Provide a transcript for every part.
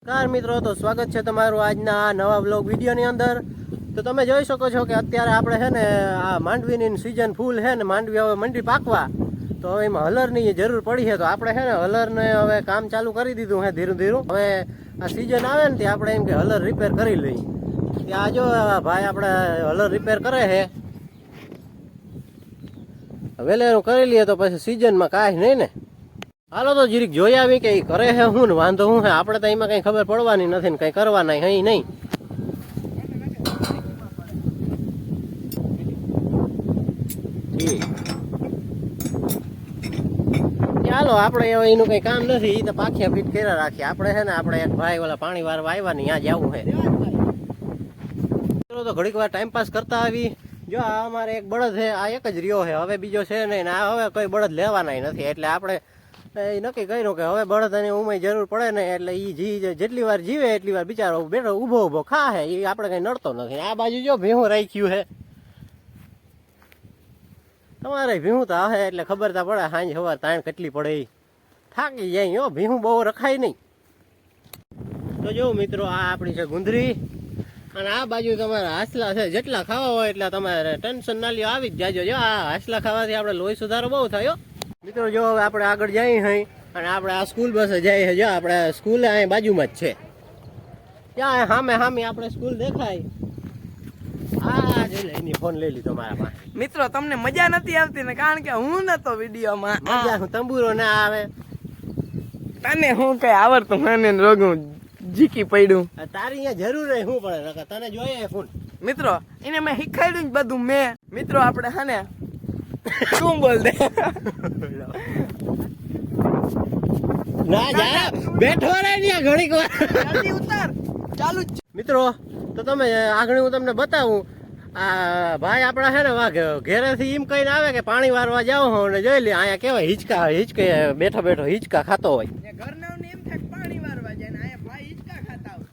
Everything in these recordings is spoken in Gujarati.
નમસ્કાર મિત્રો, તો સ્વાગત છે તમારું આજના આ નવા બ્લોગ વિડીયોની અંદર. તો તમે જોઈ શકો છો કે અત્યારે આપણે છે ને આ માંડવીની સિઝન ફૂલ છે ને માંડવી હવે મંડી પાકવા. તો હવે એમાં હલરની જરૂર પડી છે. તો આપણે છે ને હલરને હવે કામ ચાલુ કરી દીધું છે ધીરું ધીરું. હવે આ સિઝન આવે ને ત્યાં આપણે એમ કે હલર રિપેર કરી લઈએ. ત્યાં જો ભાઈ આપણે હલર રિપેર કરે છે. વહેલેનું કરી લઈએ તો પછી સિઝનમાં કાંઈ નહીં ને. હાલો તો જીરીક જોઈ આવી કે કરે છે હું ને વાંધો હું હે? આપણે તો એમાં કઈ ખબર પડવાની નથી ને કઈ કરવાના હઈ નહીં. ચાલો આપણે એનું કઈ કામ નથી એ તો પાખિયા ફીટ કર્યા રાખીએ. આપણે છે ને, આપણે એક ભાઈ ઓલા પાણી વારવા આવ્યા ને ત્યાં જવું છે ચલો તો ઘડીક વાર ટાઈમ પાસ કરતા આવી. જો, આ અમારે એક બળદ છે આ એક જ રહ્યો છે હવે બીજો છે નહીં આ હવે કોઈ બળદ લેવાના નથી. એટલે આપણે એ નક્કી કર્યું કે હવે બળદની ઉમય જરૂર પડે ને એટલે એ જી જેટલી વાર જીવે એટલી વાર બિચારો બેઠો ઊભો ઊભો ખાહે એ આપણે કઈ નડતો નથી. આ બાજુ જો ભીહું રાખ્યું છે. તમારે ભીહું તો આવે એટલે ખબર તો પડે સાંજ સવાર તાણ કેટલી પડે. થાકી જાય, હો, ભીહું બહુ રખાય નહીં. તો જો મિત્રો, આ આપણી છે ગુંદરી. અને આ બાજુ તમારા હાસલા છે, જેટલા ખાવા હોય એટલા તમારે ટેન્શન ના લ્યો, આવી જ જાજો. જો આ હાસલા ખાવાથી આપણે લોહી સુધારો બહુ થાય. હો મિત્રો જો હવે આપણે આગળ જઈએ હઈ અને આપણે આ સ્કૂલ બસે જઈએ જો આપણે સ્કૂલ અહીં બાજુમાં જ છે. ત્યાં સામે સામે આપણે સ્કૂલ દેખાય. આ જોઈ એની ફોન લઈ લીધો મારા પાસે. મિત્રો તમને મજા નથી આવતી ને? કારણ કે હું નતો વિડીયોમાં. મજા હું. તંબુરો ના આવે. તને હું કઈ આવડતું મને રોગું જીકી પડ્યું? તારી અહીંયા જરૂર રહી હું પડે. તને જોઈએ ફોન મિત્રો એને મેં શીખવાડ્યું બધું મેં. મિત્રો આપણે હે ને શું બોલ દે ના જા. બેઠો રે ત્યાં ઘડીક વાર. જલ્દી ઉતાર. ચાલુ જ મિત્રો તો તમે આગળ હું તમને બતાવું. આ ભાઈ આપણા છે ને વાઘ ઘેરેથી એમ કહીને આવે કે પાણી વારવા જાવ હો ને જોઈ લે અહીંયા કેવાય હિંચકા હિચકે બેઠો બેઠો હિચકા ખાતો હોય. ઘરના એમ થાય પાણી વારવા જાય ને અહીંયા ભાઈ હિંચકા ખાતા હોય.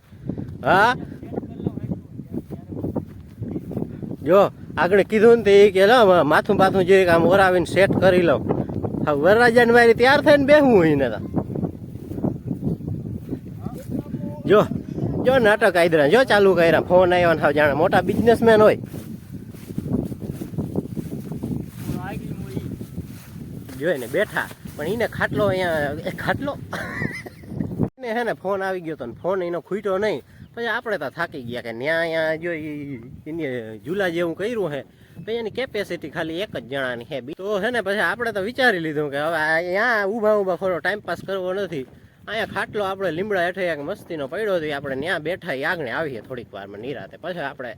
હા? જો આગળ કીધું ને તે એ કે માથું પાથું જે આમ ઓરાવીને સેટ કરી લઉં. હા વરરાજાને મારી તૈયાર થઈને બેહવું હોય ને જો જો નાટક આદરા જો ચાલુ કર્યા, ફોન આવ્યો ને જાણે મોટા બિઝનેસમેન હોય. જોઈ ને બેઠા, પણ એને ખાટલો અહીંયા ખાટલો? ને હે ને ફોન આવી ગયો તો ફોન એનો ખૂટ્યો નહીં. પછી આપણે તો થાકી ગયા કે ન્યા અહીંયા જો એને ઝૂલા જેવું કર્યું છે પછી એની કેપેસિટી ખાલી એક જ જણાની છે તો હે ને પછી આપણે તો વિચારી લીધું કે હવે અહીંયા ઊભા ઊભા ખોરો ટાઈમ પાસ કરવો નથી. અહીંયા ખાટલો આપણે લીમડા હેઠે એક મસ્તીનો પડ્યો હતો આપણે ત્યાં બેઠા આગળ આવીએ થોડીક વારમાં નિરાતે. પછી આપણે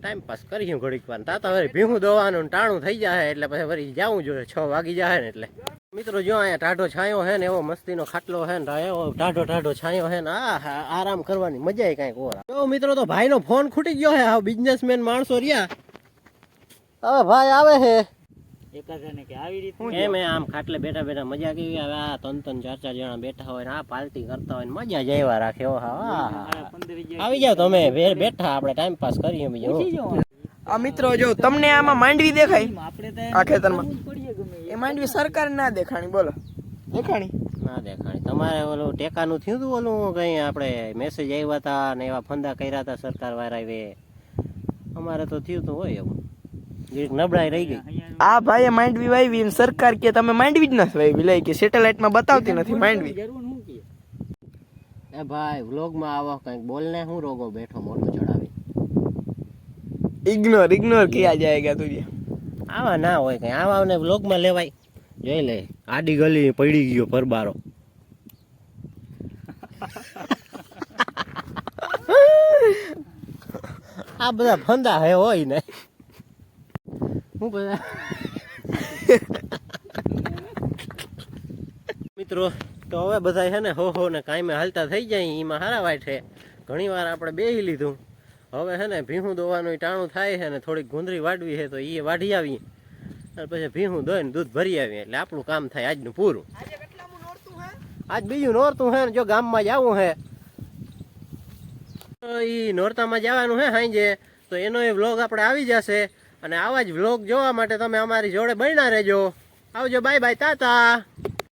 ટાઈમ પાસ કરીએ ઘડીક વાર. તાતા વળી ભીહું દોવાનું ટાણું થઈ જાય એટલે પછી વળી જવું જોઈએ, છ વાગી જાય ને એટલે. મિત્રો જો અહીંયા ટાઢો છાંયો હે ને એવો મસ્તીનો ખાટલો હે ને એવો ટાઢો ટાઢો છાંયો હે ને આ હા, આરામ કરવાની મજા કાંઈક ઓર. આવે. જો મિત્રો તો ભાઈનો ફોન ખૂટી ગયો હે હા બિઝનેસમેન માણસો રહ્યા. હવે ભાઈ આવે છે એમ આમ ખાટલે બેઠા બેઠા મજા કેવી આવે? આ ત્રણ ત્રણ ચાર ચાર જણા બેઠા હોય ને આ પાર્ટી કરતા હોય ને મજા જ આવ્યા રાખે ઓ હા હા, હા. આવી જાવ તમે બેઠા આપણે ટાઈમ પાસ કરીએ બીજું આ મિત્રો જો તમને આમાં માંડવી દેખાય? આ ખેતરમાં. એ. માંડવી સરકાર ના દેખાણી બોલો. દેખાણી? ના દેખાણી. તમારે ઓલું ટેકાનું થયું હતું ઓલું કઈ આપણે મેસેજ આવ્યા હતા ને એવા ફંદા કર્યા હતા સરકાર વાળાએ અમારે તો થયું તો હોય એવું. નબળાઈ રહી ગઈ. આ ભાઈએ માંડવી વાવી ને સરકાર કે તમે માંડવી જ નથી વાવી લઈ કે સેટેલાઇટમાં બતાવતી નથી માંડવી. એ ભાઈ વ્લોગમાં આવો કંઈક બોલને. હું રોગો બેઠો મોટો ચડાવી ઇગ્નોર ઇગ્નોર કિયા જાયગા તુજે. આવા ના હોય કઈ. આવા ને બ્લોગમાં લેવાય. જોઈ લે આડી ગલી પડી ગયો પરબારો. આ બધા ફંદા હે હોય ને. હું બધા મિત્રો તો હવે બધા છે ને હો હો ને કાંઈ હાલતા થઈ જાય એમાં હારા વાય છે. ઘણી વાર આપણે બેહી લીધું. હવે છે ને ભીહું દોવાનું ટાણું થાય છે ને થોડીક ગુંદરી વાડવી છે તો એ વાઢી આવી અને પછી ભીહું દોઈને દૂધ ભરી આવીએ એટલે આપણું કામ થાય આજનું પૂરું. આજ બીજું નોરતું હે ને જો ગામમાં જવું હે. એ નોરતામાં જવાનું હે સાંજે તો એનો એ વ્લોગ આપણે આવી જશે. અને આવા જ વ્લોગ જોવા માટે તમે અમારી જોડે બન્યા રહેજો. આવજો બાય બાય તાતા